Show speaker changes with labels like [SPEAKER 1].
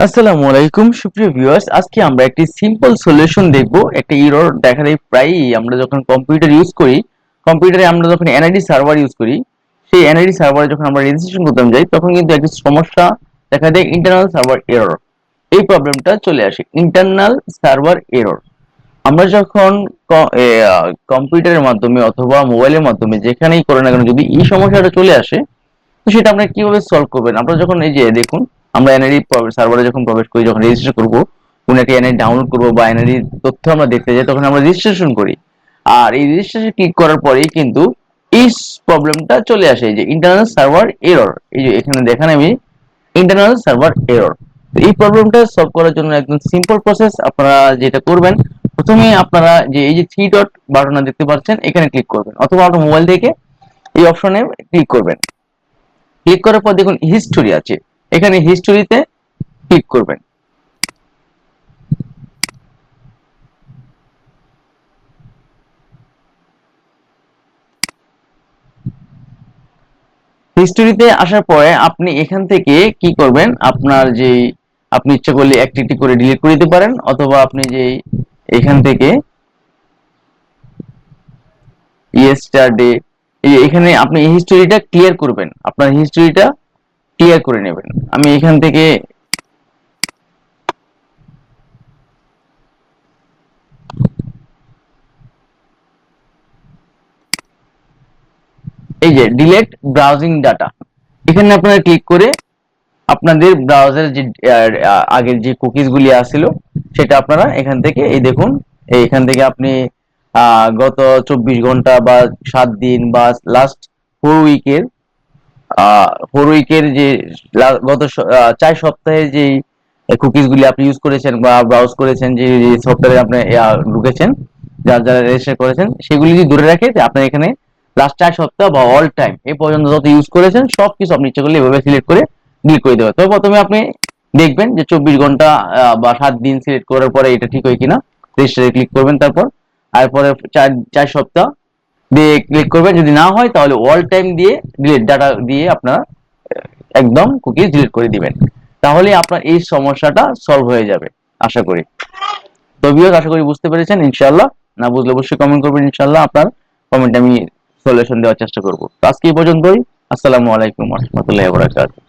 [SPEAKER 1] আসসালামু আলাইকুম, সুপ্রিয় ভিউয়ার্স আজকে আমরা একটি সিম্পল সলিউশন দেখব। একটা এরর দেখা দেয় প্রায়ই আমরা যখন কম্পিউটার ইউজ করি কম্পিউটারে আমরা যখন এনআইডি সার্ভার ইউজ করি, সেই এনআইডি সার্ভারে যখন আমরা রেজিস্ট্রেশন করতে যাই, তখন কিন্তু একটা সমস্যা দেখা দেয় ইন্টারনাল সার্ভার এরর এই প্রবলেমটা চলে আসে ইন্টারনাল সার্ভার এরর আমরা যখন কম্পিউটারের মাধ্যমে অথবা মোবাইলের মাধ্যমে যেখানেই করে না কেন, যদি এই সমস্যাটা চলে আসে, তো সেটা আপনারা কীভাবে সলভ করবেন? আপনারা যখন এই যে দেখুন আমরা এনআইডি সার্ভারে যখন প্রবেশ করি, যখন রেজিস্ট্রেশন করব, কোন একটা এনআইডি ডাউনলোড করব বা এনআইডি তথ্য আমরা দেখতে যাই, তখন আমরা রেজিস্ট্রেশন করি। আর এই রেজিস্ট্রেশন ক্লিক করার পরেই কিন্তু এই প্রবলেমটা চলে আসে যে ইন্টারনাল সার্ভার এরর এই যে এখানে দেখেন আমি ইন্টারনাল সার্ভার এরর এই প্রবলেমটা সলভ করার জন্য একদম সিম্পল প্রসেস আপনারা যেটা করবেন, প্রথমে আপনারা যে এই যে থ্রি ডট বাটনটা দেখতে পাচ্ছেন, এখানে ক্লিক করবেন। অথবা আপনার মোবাইল থেকে এই অপশনে ক্লিক করবেন। ক্লিক করার পর দেখুন হিস্টোরি আছে। এখানে হিস্টোরিতে ক্লিক করবেন। হিস্টোরিতে আসার পরে আপনি এখান থেকে কি করবেন? আপনার যে আপনি ইচ্ছা করলে একটি একটি করে ডিলিট করে দিতে পারেন, অথবা আপনি যে এখান থেকে ইয়েস্টারডে এখানে আপনি হিস্টোরিটা ক্লিয়ার করবেন। আপনার হিস্টোরিটা ক্লিয়ার করে নেবেন। আমি এখান থেকে এই যে ডিলেট ব্রাউজিং ডাটা এখানে আপনারা ক্লিক করে আপনাদের ব্রাউজারের যে আগের যে কুকিজ গুলি আসছিল, সেটা আপনারা এখান থেকে, এই দেখুন এখান থেকে আপনি গত চব্বিশ ঘণ্টা বা সাত দিন বা লাস্ট ফোর উইকের ফোর উইকের যে গত চার সপ্তাহে যে কুকিজ গুলি আপনি ইউজ করেছেন বা ব্রাউজ করেছেন, যে সফটওয়্যারে আপনি ঢুকেছেন, যার যারা রেজিস্টার করেছেন, সেগুলি যদি দূরে রাখে আপনার এখানে লাস্ট চার সপ্তাহ বা অল টাইম এ পর্যন্ত যত ইউজ করেছেন, সব কিছু আপনি ইচ্ছে করলে এভাবে সিলেক্ট করে ডিল করে দেবেন। তবে প্রথমে আপনি দেখবেন যে চব্বিশ ঘণ্টা বা সাত দিন সিলেক্ট করার পরে এটা ঠিক হয় কিনা রেজিস্টারে ক্লিক করবেন তারপর তারপরে চার চার সপ্তাহ দিয়ে ক্লিক করবেন। যদি না হয়, তাহলে অল টাইম দিয়ে ডিলিট ডাটা দিয়ে আপনারা একদম কুকিজ ডিলিট করে দিবেন। তাহলে আপনার এই সমস্যাটা সলভ হয়ে যাবে, আশা করি। তো আশা করি বুঝতে পেরেছেন, ইনশাআল্লাহ। না বুঝলে অবশ্যই কমেন্ট করবেন, ইনশাআল্লাহ আপনার কমেন্ট আমি সলিউশন দেওয়ার চেষ্টা করব। আজকে এই পর্যন্তই। আসসালামু আলাইকুম রহমতুল্লাহ বরাকাতুহু।